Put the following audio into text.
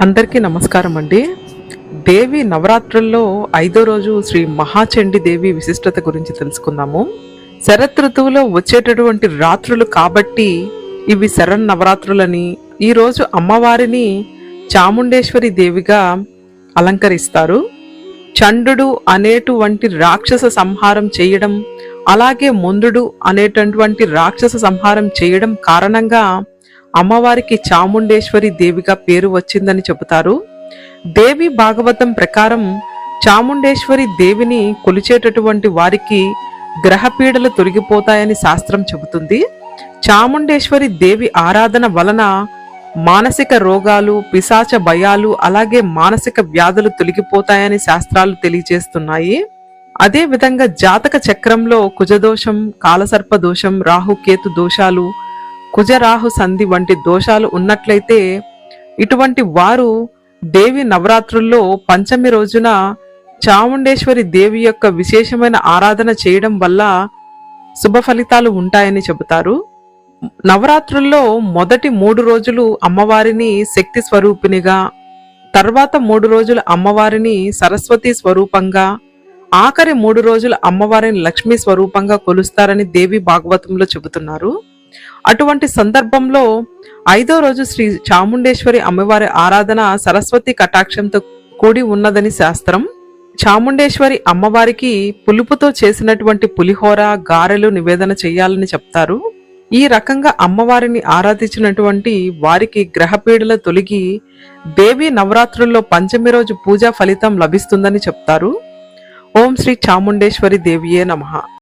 అందరికీ నమస్కారం అండి. దేవి నవరాత్రుల్లో ఐదో రోజు శ్రీ మహాచండి దేవి విశిష్టత గురించి తెలుసుకుందాము. శరత్ ఋతువులో వచ్చేటటువంటి రాత్రులు కాబట్టి ఇవి శరణ్ నవరాత్రులని ఈరోజు అమ్మవారిని చాముండేశ్వరి దేవిగా అలంకరిస్తారు. చండు అనేటువంటి రాక్షస సంహారం చేయడం అలాగే ముందుడు అనేటటువంటి రాక్షస సంహారం చేయడం కారణంగా అమ్మవారికి చాముండేశ్వరి దేవిగా పేరు వచ్చిందని చెబుతారు. దేవి భాగవతం ప్రకారం చాముండేశ్వరి దేవిని కొలిచేటటువంటి వారికి గ్రహపీడలు తొలగిపోతాయని శాస్త్రం చెబుతుంది. చాముండేశ్వరి దేవి ఆరాధన వలన మానసిక రోగాలు పిశాచ భయాలు అలాగే మానసిక వ్యాధులు తొలగిపోతాయని శాస్త్రాలు తెలియజేస్తున్నాయి. అదే విధంగా జాతక చక్రంలో కుజదోషం కాలసర్ప దోషం రాహుకేతు దోషాలు కుజరాహు సంధి వంటి దోషాలు ఉన్నట్లయితే ఇటువంటి వారు దేవి నవరాత్రుల్లో పంచమి రోజున చాముండేశ్వరి దేవి యొక్క విశేషమైన ఆరాధన చేయడం వల్ల శుభ ఫలితాలు ఉంటాయని చెబుతారు. నవరాత్రుల్లో మొదటి మూడు రోజులు అమ్మవారిని శక్తి స్వరూపినిగా తర్వాత మూడు రోజులు అమ్మవారిని సరస్వతి స్వరూపంగా ఆఖరి మూడు రోజులు అమ్మవారిని లక్ష్మీ స్వరూపంగా కొలుస్తారని దేవి భాగవతంలో చెబుతున్నారు. అటువంటి సందర్భంలో ఐదో రోజు శ్రీ చాముండేశ్వరి అమ్మవారి ఆరాధన సరస్వతి కటాక్షంతో కూడి ఉన్నదని శాస్త్రం. చాముండేశ్వరి అమ్మవారికి పులుపుతో చేసినటువంటి పులిహోర గారెలు నివేదన చేయాలని చెప్తారు. ఈ రకంగా అమ్మవారిని ఆరాధించినటువంటి వారికి గ్రహపీడల తొలగి దేవి నవరాత్రుల్లో పంచమి రోజు పూజా ఫలితం లభిస్తుందని చెప్తారు. ఓం శ్రీ చాముండేశ్వరి దేవియే నమ.